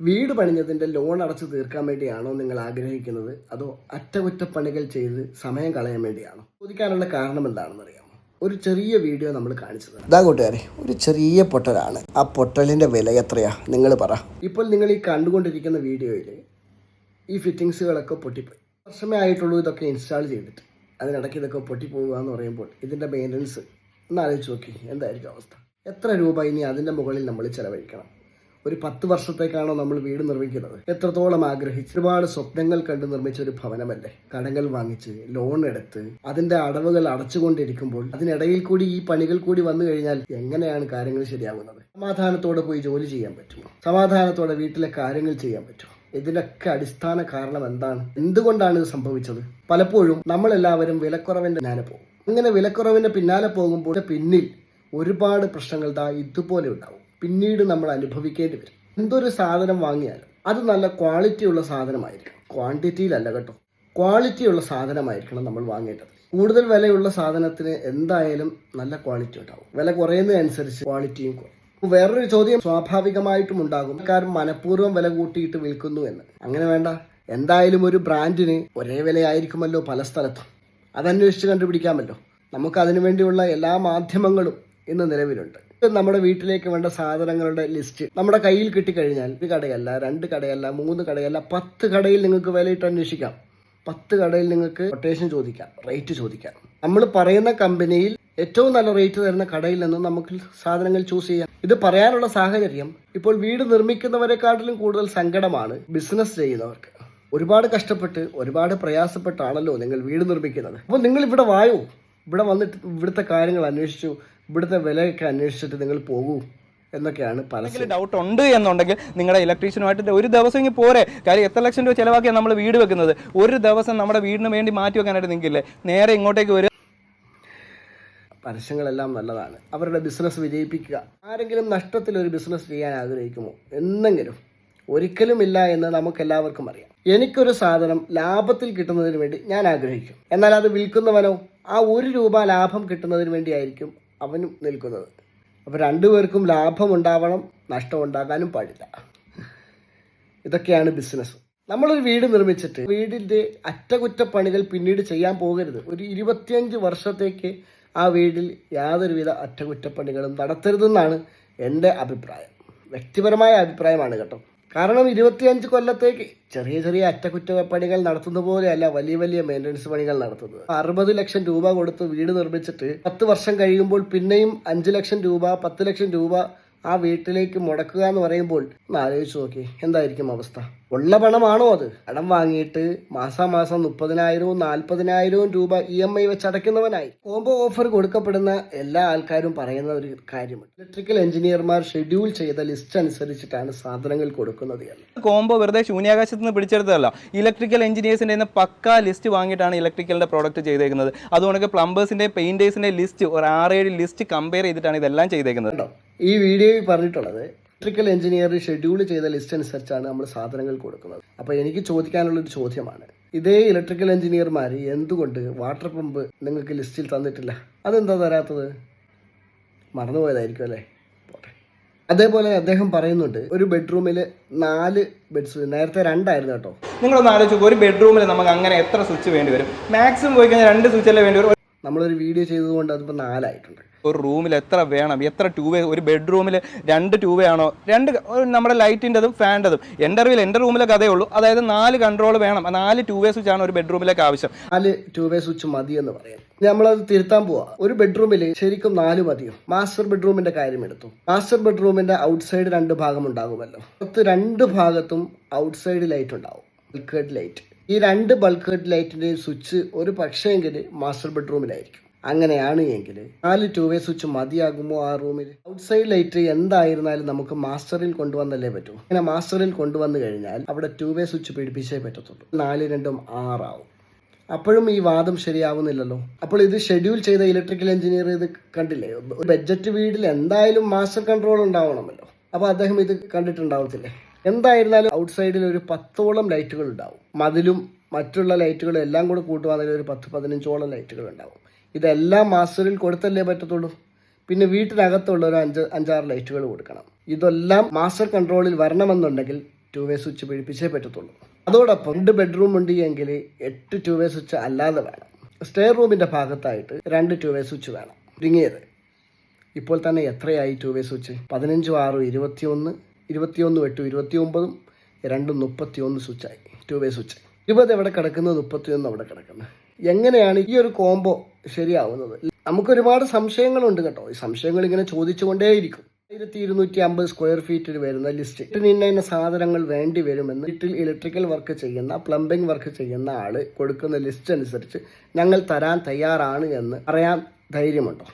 വീട് പണിഞ്ഞതിന്റെ ലോൺ അടച്ചു തീർക്കാൻ വേണ്ടിയാണോ നിങ്ങൾ ആഗ്രഹിക്കുന്നത്? അതോ അറ്റകുറ്റപ്പണികൾ ചെയ്ത് സമയം കളയാൻ വേണ്ടിയാണോ? ചോദിക്കാനുള്ള കാരണം എന്താണെന്ന് അറിയാമോ? ഒരു ചെറിയ വീഡിയോ നമ്മൾ കാണിച്ചത് ഇതാ കൂട്ടുകാരെ ഒരു ചെറിയ പൊട്ടലാണ്. ആ പൊട്ടലിന്റെ വില എത്രയാ? നിങ്ങൾ പറ. ഇപ്പോൾ നിങ്ങൾ ഈ കണ്ടുകൊണ്ടിരിക്കുന്ന വീഡിയോയിൽ ഈ ഫിറ്റിങ്സുകളൊക്കെ പൊട്ടിപ്പോയി. വർഷമേ ആയിട്ടുള്ളൂ ഇതൊക്കെ ഇൻസ്റ്റാൾ ചെയ്തിട്ട്. അതിനിടയ്ക്ക് ഇതൊക്കെ പൊട്ടിപ്പോവുക എന്ന് പറയുമ്പോൾ ഇതിന്റെ മെയിന്റനൻസ് ഒന്ന് ആലോചിച്ച് നോക്കി. എന്തായിരിക്കും അവസ്ഥ? എത്ര രൂപ ഇനി അതിന്റെ മുകളിൽ നമ്മൾ ചിലവഴിക്കണം? ഒരു പത്ത് വർഷത്തേക്കാണോ നമ്മൾ വീട് നിർമ്മിക്കുന്നത്? എത്രത്തോളം ആഗ്രഹിച്ച് ഒരുപാട് സ്വപ്നങ്ങൾ കണ്ട് നിർമ്മിച്ച ഒരു ഭവനമല്ലേ? കടങ്ങൾ വാങ്ങിച്ച് ലോൺ എടുത്ത് അതിന്റെ അടവുകൾ അടച്ചുകൊണ്ടിരിക്കുമ്പോൾ അതിനിടയിൽ കൂടി ഈ പണികൾ കൂടി വന്നു കഴിഞ്ഞാൽ എങ്ങനെയാണ് കാര്യങ്ങൾ ശരിയാകുന്നത്? സമാധാനത്തോടെ പോയി ജോലി ചെയ്യാൻ പറ്റുമോ? സമാധാനത്തോടെ വീട്ടിലെ കാര്യങ്ങൾ ചെയ്യാൻ പറ്റുമോ? ഇതിനൊക്കെ അടിസ്ഥാന കാരണം എന്താണ്? എന്തുകൊണ്ടാണ് ഇത് സംഭവിച്ചത്? പലപ്പോഴും നമ്മളെല്ലാവരും വിലക്കുറവിന്റെ പിന്നാലെ പോകും. അങ്ങനെ വിലക്കുറവിന്റെ പിന്നാലെ പോകുമ്പോൾ പിന്നിൽ ഒരുപാട് പ്രശ്നങ്ങൾ ഇതുപോലെ ഉണ്ടാവും. പിന്നീട് നമ്മൾ അനുഭവിക്കേണ്ടി വരും. എന്തൊരു സാധനം വാങ്ങിയാലും അത് നല്ല ക്വാളിറ്റി ക്വാളിറ്റിയുള്ള സാധനമായിരിക്കണം. ക്വാണ്ടിറ്റിയിലല്ല കേട്ടോ. ക്വാളിറ്റി ഉള്ള സാധനമായിരിക്കണം നമ്മൾ വാങ്ങേണ്ടത്. കൂടുതൽ വിലയുള്ള സാധനത്തിന് എന്തായാലും നല്ല ക്വാളിറ്റി ഉണ്ടാവും. വില കുറയുന്നതനുസരിച്ച് ക്വാളിറ്റിയും കുറയും. വേറൊരു ചോദ്യം സ്വാഭാവികമായിട്ടും ഉണ്ടാകും. കാരണം മനഃപൂർവം വില കൂട്ടിയിട്ട് വിൽക്കുന്നു എന്ന്. അങ്ങനെ വേണ്ട. എന്തായാലും ഒരു ബ്രാൻഡിന് ഒരേ വിലയായിരിക്കുമല്ലോ പല സ്ഥലത്തും. അതന്വേഷിച്ച് കണ്ടുപിടിക്കാമല്ലോ. നമുക്ക് അതിനു വേണ്ടിയുള്ള എല്ലാ മാധ്യമങ്ങളും ഇന്ന് നിലവിലുണ്ട്. ഇത് നമ്മുടെ വീട്ടിലേക്ക് വേണ്ട സാധനങ്ങളുടെ ലിസ്റ്റ് നമ്മുടെ കയ്യിൽ കിട്ടിക്കഴിഞ്ഞാൽ ഒരു കടയല്ല രണ്ട് കടയല്ല മൂന്ന് കടയല്ല പത്ത് കടയിൽ നിങ്ങൾക്ക് വിലയിട്ട് അന്വേഷിക്കാം. പത്ത് കടയിൽ നിങ്ങൾക്ക് കൊട്ടേഷൻ ചോദിക്കാം റേറ്റ് ചോദിക്കാം. നമ്മൾ പറയുന്ന കമ്പനിയിൽ ഏറ്റവും നല്ല റേറ്റ് തരുന്ന കടയിൽ നിന്ന് നമുക്ക് സാധനങ്ങൾ ചൂസ് ചെയ്യാം. ഇത് പറയാനുള്ള സാഹചര്യം ഇപ്പോൾ വീട് നിർമ്മിക്കുന്നവരെക്കാട്ടിലും കൂടുതൽ സങ്കടമാണ് ബിസിനസ് ചെയ്യുന്നവർക്ക്. ഒരുപാട് കഷ്ടപ്പെട്ട് ഒരുപാട് പ്രയാസപ്പെട്ടാണല്ലോ നിങ്ങൾ വീട് നിർമ്മിക്കുന്നത്. അപ്പോൾ നിങ്ങൾ ഇവിടെ വായോ? ഇവിടെ വന്നിട്ട് ഇവിടുത്തെ കാര്യങ്ങൾ അന്വേഷിച്ചു ഇവിടുത്തെ വിലയൊക്കെ അന്വേഷിച്ചിട്ട് നിങ്ങൾ പോകൂ എന്നൊക്കെയാണ് പല ഡൗട്ട് ഉണ്ട് എന്നുണ്ടെങ്കിൽ നിങ്ങളുടെ ഇലക്ട്രീഷ്യനുമായിട്ട് ഒരു ദിവസം ഇങ്ങനെ പോരെ. കാര്യം എത്ര ലക്ഷം രൂപ ചിലവാക്കിയാണ് നമ്മൾ വീട് വെക്കുന്നത്? ഒരു ദിവസം നമ്മുടെ വീടിന് വേണ്ടി മാറ്റി വെക്കാനായിട്ട് നിൽക്കില്ലേ നേരെ ഇങ്ങോട്ടേക്ക് വരിക പരസ്യങ്ങളെല്ലാം നല്ലതാണ്. അവരുടെ ബിസിനസ് വിജയിപ്പിക്കുക. ആരെങ്കിലും നഷ്ടത്തിൽ ഒരു ബിസിനസ് ചെയ്യാൻ ആഗ്രഹിക്കുമോ? എന്നെങ്കിലും. ഒരിക്കലും ഇല്ല എന്ന് നമുക്കെല്ലാവർക്കും അറിയാം. എനിക്കൊരു സാധനം ലാഭത്തിൽ കിട്ടുന്നതിന് വേണ്ടി ഞാൻ ആഗ്രഹിക്കും. എന്നാൽ അത് വിൽക്കുന്നവനോ ആ ഒരു രൂപ ലാഭം കിട്ടുന്നതിന് വേണ്ടിയായിരിക്കും അവനും നിൽക്കുന്നത്. അപ്പോൾ രണ്ടുപേർക്കും ലാഭം ഉണ്ടാവണം നഷ്ടം ഉണ്ടാകാനും പാടില്ല. ഇതൊക്കെയാണ് ബിസിനസ് നമ്മളൊരു വീട് നിർമ്മിച്ചിട്ട് വീടിന്റെ അറ്റകുറ്റപ്പണികൾ പിന്നീട് ചെയ്യാൻ പോകരുത്. ഒരു ഇരുപത്തിയഞ്ച് വർഷത്തേക്ക് ആ വീടിൽ യാതൊരുവിധ അറ്റകുറ്റപ്പണികളും നടത്തരുതെന്നാണ് എന്റെ അഭിപ്രായം. വ്യക്തിപരമായ അഭിപ്രായമാണ് കേട്ടോ. കാരണം ഇരുപത്തിയഞ്ച് കൊല്ലത്തേക്ക് ചെറിയ ചെറിയ അറ്റകുറ്റപ്പണികൾ നടത്തുന്ന പോലെയല്ല വലിയ വലിയ മെയിന്റനൻസ് പണികൾ നടത്തുന്നത്. അറുപത് ലക്ഷം രൂപ കൊടുത്ത് വീട് നിർമ്മിച്ചിട്ട് പത്ത് വർഷം കഴിയുമ്പോൾ പിന്നെയും അഞ്ച് ലക്ഷം രൂപ പത്ത് ലക്ഷം രൂപ ആ വീട്ടിലേക്ക് മുടക്കുക എന്ന് പറയുമ്പോൾ ഒന്ന് ആലോചിച്ച് നോക്കി. എന്തായിരിക്കും അവസ്ഥ? ഉള്ള പണമാണോ അത്? കടം വാങ്ങിയിട്ട് മാസാമാസം മുപ്പതിനായിരവും നാൽപ്പതിനായിരവും രൂപ ഇ എം ഐ വെച്ച് അടയ്ക്കുന്നവനായി. കോംബോ ഓഫർ കൊടുക്കപ്പെടുന്ന എല്ലാ ആൾക്കാരും പറയുന്ന ഒരു കാര്യമുണ്ട്. ഇലക്ട്രിക്കൽ എഞ്ചിനീയർമാർ ഷെഡ്യൂൾ ചെയ്ത ലിസ്റ്റ് അനുസരിച്ചിട്ടാണ് സാധനങ്ങൾ കൊടുക്കുന്നത് എന്ന്. കോംബോ വെറുതെ ശൂന്യാകാശത്ത് നിന്ന് പിടിച്ചെടുത്തതല്ല. ഇലക്ട്രിക്കൽ എഞ്ചിനീയേഴ്സിന്റെ പക്ക ലിസ്റ്റ് വാങ്ങിയിട്ടാണ് ഇലക്ട്രിക്കലിന്റെ പ്രോഡക്റ്റ് ചെയ്തേക്കുന്നത്. അതുകൊണ്ട് പ്ലംബേഴ്സിന്റെ പെയിന്റേഴ്സിന്റെ ലിസ്റ്റ് ഒരു ആറേഴ് ലിസ്റ്റ് കമ്പയർ ചെയ്തിട്ടാണ് ഇതെല്ലാം ചെയ്തേക്കുന്നത്. ഈ വീഡിയോയിൽ പറഞ്ഞിട്ടുള്ളത് ഇലക്ട്രിക്കൽ എഞ്ചിനീയർ ഷെഡ്യൂൾ ചെയ്ത ലിസ്റ്റ് അനുസരിച്ചാണ് നമ്മൾ സാധനങ്ങൾ കൊടുക്കുന്നത്. അപ്പോൾ എനിക്ക് ചോദിക്കാനുള്ളൊരു ചോദ്യമാണ്. ഇതേ ഇലക്ട്രിക്കൽ എഞ്ചിനീയർമാർ എന്തുകൊണ്ട് വാട്ടർ പമ്പ് നിങ്ങൾക്ക് ലിസ്റ്റിൽ തന്നിട്ടില്ല? അതെന്താ തരാത്തത്? മറന്നുപോയതായിരിക്കും അല്ലേ? അതേപോലെ അദ്ദേഹം പറയുന്നുണ്ട് ഒരു ബെഡ്റൂമിൽ നാല് ബെഡ്സ് നേരത്തെ രണ്ടായിരുന്നു കേട്ടോ. നിങ്ങളൊന്ന് ആലോചിച്ചു ഒരു ബെഡ്റൂമിൽ നമുക്ക് അങ്ങനെ എത്ര സ്വിച്ച് വേണ്ടി വരും? മാക്സിമം പോയി കഴിഞ്ഞാൽ രണ്ട് സ്വിച്ച് അല്ലേ വേണ്ടി വരും? നമ്മളൊരു വീഡിയോ ചെയ്തതുകൊണ്ട് അതിപ്പോൾ നാലായിട്ടുണ്ട്. ഒരു റൂമിൽ എത്ര വേണം? എത്ര ട്യൂബ് ഒരു ബെഡ്റൂമിൽ രണ്ട് ട്യൂബയാണോ രണ്ട് നമ്മുടെ ലൈറ്റിന്റെതും ഫാന്റെതും എന്റെ അറിവിൽ എന്റെ റൂമിലെ കഥയേ ഉള്ളൂ അതായത് നാല് കൺട്രോൾ വേണം. ആ നാല് ട്യൂബേ സ്വിച്ചാണ് ഒരു ബെഡ്റൂമിലേക്ക് ആവശ്യം. നാല് ട്യൂബ് സ്വിച്ച് മതി എന്ന് പറയാം. നമ്മളത് തിരുത്താൻ പോവാ. ഒരു ബെഡ്റൂമിൽ ശരിക്കും നാല് മതിയും? മാസ്റ്റർ ബെഡ്റൂമിന്റെ കാര്യം എടുത്തു. മാസ്റ്റർ ബെഡ്റൂമിന്റെ ഔട്ട്സൈഡ് രണ്ട് ഭാഗം ഉണ്ടാകുമല്ലോ. പത്ത് രണ്ട് ഭാഗത്തും ഔട്ട്സൈഡ് ലൈറ്റ് ഉണ്ടാവും. ലൈറ്റ് ഈ രണ്ട് ബൾക്ക് ഹെഡ് ലൈറ്റിന്റെയും സ്വിച്ച് ഒരു പക്ഷേങ്കിൽ മാസ്റ്റർ ബെഡ്റൂമിലായിരിക്കും അങ്ങനെയാണ് എങ്കിൽ നാല് ടൂ വേ സ്വിച്ച് മതിയാകുമോ ആ റൂമിൽ ഔട്ട്സൈഡ് ലൈറ്റ് എന്തായിരുന്നാലും നമുക്ക് മാസ്റ്ററിൽ കൊണ്ടുവന്നല്ലേ പറ്റൂ. അങ്ങനെ മാസ്റ്ററിൽ കൊണ്ടുവന്നു കഴിഞ്ഞാൽ അവിടെ ടൂ വേ സ്വിച്ച് പിടിപ്പിച്ചേ പറ്റത്തുള്ളൂ. നാല് രണ്ടും ആറാവും. അപ്പോഴും ഈ വാദം ശരിയാവുന്നില്ലല്ലോ. അപ്പോൾ ഇത് ഷെഡ്യൂൾ ചെയ്ത ഇലക്ട്രിക്കൽ എഞ്ചിനീയർ ഇത് കണ്ടില്ലേ? ഒരു ബഡ്ജറ്റ് വീടിൽ എന്തായാലും മാസ്റ്റർ കൺട്രോൾ ഉണ്ടാവണമല്ലോ. അപ്പോൾ അദ്ദേഹം ഇത് കണ്ടിട്ടുണ്ടാവത്തില്ലേ? എന്തായിരുന്നാലും ഔട്ട്സൈഡിൽ ഒരു പത്തോളം ലൈറ്റുകൾ ഉണ്ടാവും മതിലും മറ്റുള്ള ലൈറ്റുകളും എല്ലാം കൂടെ കൂട്ടുവാണെങ്കിൽ ഒരു പത്ത് പതിനഞ്ചോളം ലൈറ്റുകൾ ഉണ്ടാവും ഇതെല്ലാം മാസ്റ്ററിൽ കൊടുത്തല്ലേ പറ്റത്തുള്ളൂ? പിന്നെ വീട്ടിനകത്തുള്ള ഒരു അഞ്ച് അഞ്ചാറ് ലൈറ്റുകൾ കൊടുക്കണം. ഇതെല്ലാം മാസ്റ്റർ കൺട്രോളിൽ വരണമെന്നുണ്ടെങ്കിൽ ടു വേ സ്വിച്ച് പിഴിപ്പിച്ചേ പറ്റത്തുള്ളൂ. അതോടൊപ്പം രണ്ട് ബെഡ്റൂം ഉണ്ട് എങ്കിൽ എട്ട് ടു വേ സ്വിച്ച് അല്ലാതെ വേണം. സ്റ്റെയർ റൂമിന്റെ ഭാഗത്തായിട്ട് രണ്ട് ടു വേ സ്വിച്ച് വേണം ചുരുങ്ങിയത് ഇപ്പോൾ തന്നെ എത്രയായി ടു വേ സ്വിച്ച് പതിനഞ്ചും ആറും ഇരുപത്തിയൊന്ന് ഇരുപത്തിയൊന്നും എട്ടും ഇരുപത്തി ഒമ്പതും രണ്ടും മുപ്പത്തിയൊന്ന് സ്വിച്ചായി. ടു വേ സ്വിച്ച് ഇരുപത് എവിടെ കിടക്കുന്നത്? മുപ്പത്തിയൊന്ന് അവിടെ കിടക്കുന്നത്. എങ്ങനെയാണ് ഈ ഒരു കോംബോ ശരിയാവുന്നത്? നമുക്ക് ഒരുപാട് സംശയങ്ങളുണ്ട് കേട്ടോ. ഈ സംശയങ്ങൾ ഇങ്ങനെ ചോദിച്ചുകൊണ്ടേയിരിക്കും. ആയിരത്തി ഇരുന്നൂറ്റി അമ്പത് സ്ക്വയർ ഫീറ്റിൽ വരുന്ന ലിസ്റ്റ് ഇന്ന ഇന്ന സാധനങ്ങൾ വേണ്ടി വരുമെന്ന് വീട്ടിൽ ഇലക്ട്രിക്കൽ വർക്ക് ചെയ്യുന്ന പ്ലംബിംഗ് വർക്ക് ചെയ്യുന്ന ആൾ കൊടുക്കുന്ന ലിസ്റ്റ് അനുസരിച്ച് ഞങ്ങൾ തരാൻ തയ്യാറാണ് എന്ന് പറയാൻ ധൈര്യമുണ്ടോ?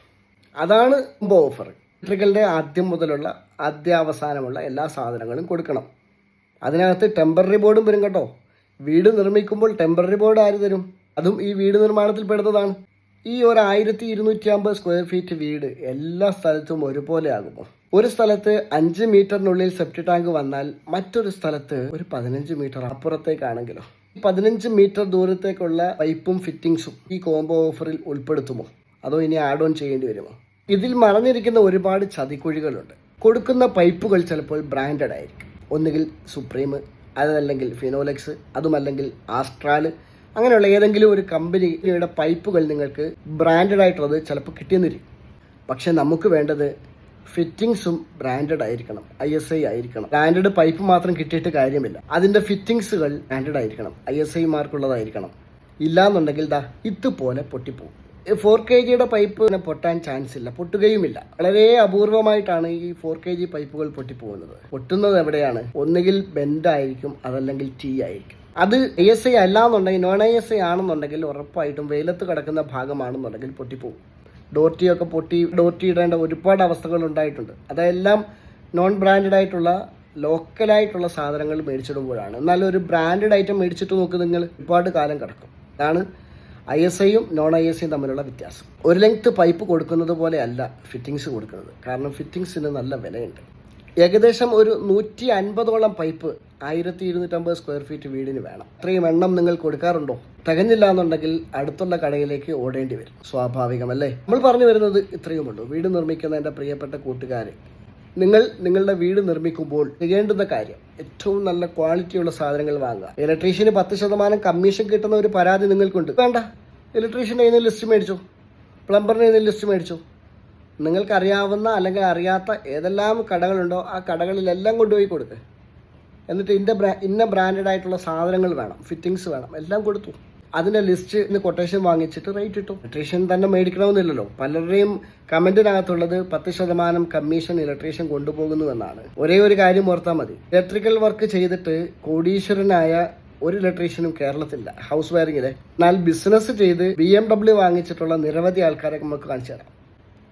അതാണ് കോംബോ ഓഫർ ഇലക്ട്രിക്കലിന്റെ ആദ്യം മുതലുള്ള ആദ്യാവസാനമുള്ള എല്ലാ സാധനങ്ങളും കൊടുക്കണം. അതിനകത്ത് ടെമ്പററി ബോർഡും വരും കേട്ടോ. വീട് നിർമ്മിക്കുമ്പോൾ ടെമ്പററി ബോർഡ് ആര് തരും? അതും ഈ വീട് നിർമ്മാണത്തിൽ പെടുന്നതാണ്. ഈ ഒരു ആയിരത്തി ഇരുന്നൂറ്റി അമ്പത് സ്ക്വയർ ഫീറ്റ് വീട് എല്ലാ സ്ഥലത്തും ഒരുപോലെ ആകുമോ? ഒരു സ്ഥലത്ത് അഞ്ച് മീറ്ററിനുള്ളിൽ സെപ്റ്റി ടാങ്ക് വന്നാൽ മറ്റൊരു സ്ഥലത്ത് ഒരു പതിനഞ്ച് മീറ്റർ അപ്പുറത്തേക്കാണെങ്കിലോ? പതിനഞ്ച് മീറ്റർ ദൂരത്തേക്കുള്ള പൈപ്പും ഫിറ്റിംഗ്സും ഈ കോംബോ ഓഫറിൽ ഉൾപ്പെടുത്തുമോ? അതോ ഇനി ആഡ് ഓൺ ചെയ്യേണ്ടി വരുമോ? ഇതിൽ മറഞ്ഞിരിക്കുന്ന ഒരുപാട് ചതിക്കുഴികളുണ്ട്. കൊടുക്കുന്ന പൈപ്പുകൾ ചിലപ്പോൾ ബ്രാൻഡഡ് ആയിരിക്കും. ഒന്നുകിൽ സുപ്രീം അതല്ലെങ്കിൽ ഫിനോലെക്സ് അതുമല്ലെങ്കിൽ ആസ്ട്രാൽ അങ്ങനെയുള്ള ഏതെങ്കിലും ഒരു കമ്പനിയുടെ പൈപ്പുകൾ നിങ്ങൾക്ക് ബ്രാൻഡഡ് ആയിട്ടുള്ളത് ചിലപ്പോൾ കിട്ടിയെന്നിരിക്കും. പക്ഷെ നമുക്ക് വേണ്ടത് ഫിറ്റിങ്സും ബ്രാൻഡഡ് ആയിരിക്കണം. ഐ എസ് ഐ ആയിരിക്കണം. ബ്രാൻഡഡ് പൈപ്പ് മാത്രം കിട്ടിയിട്ട് കാര്യമില്ല. അതിന്റെ ഫിറ്റിങ്സുകൾ ബ്രാൻഡഡ് ആയിരിക്കണം. ഐ എസ് ഐ മാർക്കുള്ളതായിരിക്കണം. ഇല്ലാന്നുണ്ടെങ്കിൽ ദാ ഇതുപോലെ പൊട്ടിപ്പോകും ഫോർ കെ ജിയുടെ പൈപ്പ് പൊട്ടാൻ ചാൻസ് ഇല്ല. പൊട്ടുകയുമില്ല. വളരെ അപൂർവമായിട്ടാണ് ഈ ഫോർ കെ ജി പൈപ്പുകൾ പൊട്ടിപ്പോകുന്നത്. പൊട്ടുന്നത് എവിടെയാണ്? ഒന്നുകിൽ ബെൻഡ് ആയിരിക്കും അതല്ലെങ്കിൽ ടീ ആയിരിക്കും. അത് ഐ എസ് ഐ അല്ലാന്നുണ്ടെങ്കിൽ നോൺ ഐ എസ് ഐ ആണെന്നുണ്ടെങ്കിൽ ഉറപ്പായിട്ടും വെയിലത്ത് കിടക്കുന്ന ഭാഗമാണെന്നുണ്ടെങ്കിൽ പൊട്ടിപ്പോകും. ഡോർട്ടിയൊക്കെ പൊട്ടി ഡോർട്ടി ഇടേണ്ട ഒരുപാട് അവസ്ഥകൾ ഉണ്ടായിട്ടുണ്ട്. അതെല്ലാം നോൺ ബ്രാൻഡഡ് ആയിട്ടുള്ള ലോക്കലായിട്ടുള്ള സാധനങ്ങൾ മേടിച്ചിടുമ്പോഴാണ്. എന്നാൽ ഒരു ബ്രാൻഡഡ് ഐറ്റം മേടിച്ചിട്ട് നോക്ക് നിങ്ങൾ ഒരുപാട് കാലം കിടക്കും. അതാണ് ഐ എസ് ഐയും നോൺ ഐ എസ് ഐയും തമ്മിലുള്ള വ്യത്യാസം. ഒരു ലെങ്ത് പൈപ്പ് കൊടുക്കുന്നത് പോലെയല്ല ഫിറ്റിങ്സ് കൊടുക്കുന്നത്. കാരണം ഫിറ്റിങ്സിന് നല്ല വിലയുണ്ട്. ഏകദേശം ഒരു നൂറ്റി അൻപതോളം പൈപ്പ് ആയിരത്തി ഇരുന്നൂറ്റമ്പത് സ്ക്വയർ ഫീറ്റ് വീടിന് വേണം. അത്രയും എണ്ണം നിങ്ങൾ കൊടുക്കാറുണ്ടോ? തികഞ്ഞില്ല എന്നുണ്ടെങ്കിൽ അടുത്തുള്ള കടയിലേക്ക് ഓടേണ്ടി വരും. സ്വാഭാവികമല്ലേ? നമ്മൾ പറഞ്ഞു വരുന്നത് ഇത്രയുമുള്ളൂ. വീട് നിർമ്മിക്കുന്ന എന്റെ പ്രിയപ്പെട്ട കൂട്ടുകാരെ നിങ്ങൾ നിങ്ങളുടെ വീട് നിർമ്മിക്കുമ്പോൾ ചെയ്യേണ്ടുന്ന കാര്യം ഏറ്റവും നല്ല ക്വാളിറ്റിയുള്ള സാധനങ്ങൾ വാങ്ങുക. ഇലക്ട്രീഷ്യന് പത്ത് ശതമാനം കമ്മീഷൻ കിട്ടുന്ന ഒരു പരാതി നിങ്ങൾക്കുണ്ട്. വേണ്ട. ഇലക്ട്രീഷ്യന്റെ കയ്യിൽ നിന്ന് ലിസ്റ്റ് മേടിച്ചു. പ്ലംബറിന്റെ കയ്യിൽ നിന്ന് ലിസ്റ്റ് മേടിച്ചു. നിങ്ങൾക്കറിയാവുന്ന അല്ലെങ്കിൽ അറിയാത്ത ഏതെല്ലാം കടകളുണ്ടോ ആ കടകളിലെല്ലാം കൊണ്ടുപോയി കൊടുക്കുക എന്നിട്ട് ഇന്ന ബ്രാ ഇന്ന ബ്രാൻഡഡ് ആയിട്ടുള്ള സാധനങ്ങൾ വേണം ഫിറ്റിങ്സ് വേണം എല്ലാം കൊടുത്തു. അതിന്റെ ലിസ്റ്റ് ഇന്ന് കൊട്ടേഷൻ വാങ്ങിച്ചിട്ട് റേറ്റ് ഇട്ടു. ഇലക്ട്രീഷ്യൻ തന്നെ മേടിക്കണമെന്നില്ലല്ലോ. പലരുടെയും കമന്റിനകത്തുള്ളത് പത്ത് ശതമാനം കമ്മീഷൻ ഇലക്ട്രീഷ്യൻ കൊണ്ടുപോകുന്നു എന്നാണ്. ഒരേ ഒരു കാര്യം ഓർത്താൽ മതി. ഇലക്ട്രിക്കൽ വർക്ക് ചെയ്തിട്ട് കോടീശ്വരനായ ഒരു ഇലക്ട്രീഷ്യനും കേരളത്തില്ല. ഹൗസ് വയറിങ്ങിലെ എന്നാൽ ബിസിനസ് ചെയ്ത് ബി എം ഡബ്ല്യു വാങ്ങിച്ചിട്ടുള്ള നിരവധി ആൾക്കാരെ നമുക്ക് കാണിച്ചു തരാം.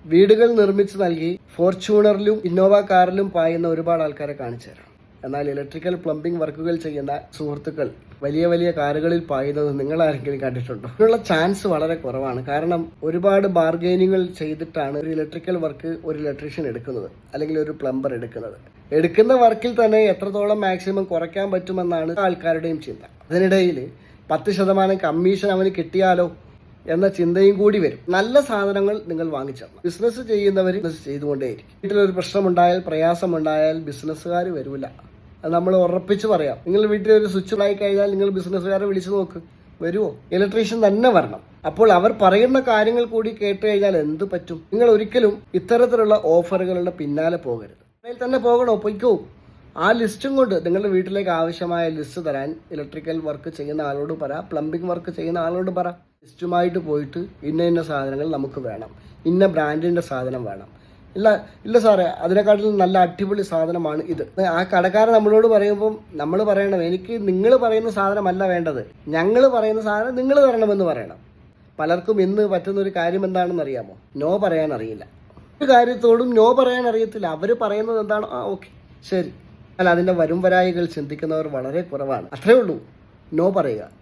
വീടുകൾ നിർമ്മിച്ചു നൽകി ഫോർച്യൂണറിലും ഇന്നോവ കാറിലും പായുന്ന ഒരുപാട് ആൾക്കാരെ കാണിച്ചു തരാം. എന്നാൽ ഇലക്ട്രിക്കൽ പ്ലംബിംഗ് വർക്കുകൾ ചെയ്യുന്ന സുഹൃത്തുക്കൾ വലിയ വലിയ കാറുകളിൽ പായുന്നത് നിങ്ങൾ ആരെങ്കിലും കണ്ടിട്ടുണ്ടോ? അതിനുള്ള ചാൻസ് വളരെ കുറവാണ്. കാരണം ഒരുപാട് ബാർഗൈനിങ്ങൾ ചെയ്തിട്ടാണ് ഒരു ഇലക്ട്രിക്കൽ വർക്ക് ഒരു ഇലക്ട്രീഷ്യൻ എടുക്കുന്നത് അല്ലെങ്കിൽ ഒരു പ്ലംബർ എടുക്കുന്നത്. എടുക്കുന്ന വർക്കിൽ തന്നെ എത്രത്തോളം മാക്സിമം കുറയ്ക്കാൻ പറ്റുമെന്നാണ് ആൾക്കാരുടെയും ചിന്ത. അതിനിടയിൽ പത്ത് ശതമാനം കമ്മീഷൻ അവന് കിട്ടിയാലോ എന്ന ചിന്തയും കൂടി വരും. നല്ല സാധനങ്ങൾ നിങ്ങൾ വാങ്ങിച്ചിടണം ബിസിനസ് ചെയ്യുന്നവർ ബിസിനസ് ചെയ്തുകൊണ്ടേയിരിക്കും. വീട്ടിലൊരു പ്രശ്നമുണ്ടായാൽ പ്രയാസമുണ്ടായാൽ ബിസിനസ്സുകാർ വരില്ല അത് നമ്മൾ ഉറപ്പിച്ച് പറയാം. നിങ്ങൾ വീട്ടിൽ ഒരു സ്വിച്ച് ആയി കഴിഞ്ഞാൽ നിങ്ങൾ ബിസിനസ്സുകാരെ വിളിച്ചു നോക്ക്. വരുമോ ഇലക്ട്രീഷ്യൻ തന്നെ വരണം. അപ്പോൾ അവർ പറയുന്ന കാര്യങ്ങൾ കൂടി കേട്ട് കഴിഞ്ഞാൽ എന്ത് പറ്റും? നിങ്ങൾ ഒരിക്കലും ഇത്തരത്തിലുള്ള ഓഫറുകളുടെ പിന്നാലെ പോകരുത്. അതിൽ തന്നെ പോകണോ? പൊയ്ക്കോ. ആ ലിസ്റ്റും കൊണ്ട് നിങ്ങളുടെ വീട്ടിലേക്ക് ആവശ്യമായ ലിസ്റ്റ് തരാൻ ഇലക്ട്രിക്കൽ വർക്ക് ചെയ്യുന്ന ആളോട് പറ പ്ലംബിംഗ് വർക്ക് ചെയ്യുന്ന ആളോട് പറ. ലിസ്റ്റുമായിട്ട് പോയിട്ട് ഇന്ന ഇന്ന സാധനങ്ങൾ നമുക്ക് വേണം. ഇന്ന ബ്രാൻഡിന്റെ സാധനം വേണം. ഇല്ല ഇല്ല സാറേ അതിനെക്കാട്ടിലും നല്ല അടിപൊളി സാധനമാണ് ഇത്. ആ കടക്കാരൻ നമ്മളോട് പറയുമ്പം നമ്മൾ പറയണം എനിക്ക് നിങ്ങൾ പറയുന്ന സാധനമല്ല വേണ്ടത്. ഞങ്ങൾ പറയുന്ന സാധനം നിങ്ങൾ തരണമെന്ന് പറയണം. പലർക്കും ഇന്ന് പറ്റുന്ന ഒരു കാര്യം എന്താണെന്ന് അറിയാമോ? നോ പറയാൻ അറിയില്ല. ഒരു കാര്യത്തോടും നോ പറയാൻ അറിയത്തില്ല. അവർ പറയുന്നത് എന്താണ്? ആ ഓക്കെ ശരി. അല്ല അതിന്റെ വരുംവരായികൾ ചിന്തിക്കുന്നവർ വളരെ കുറവാണ്. അത്രയേ ഉള്ളൂ. നോ പറയുക.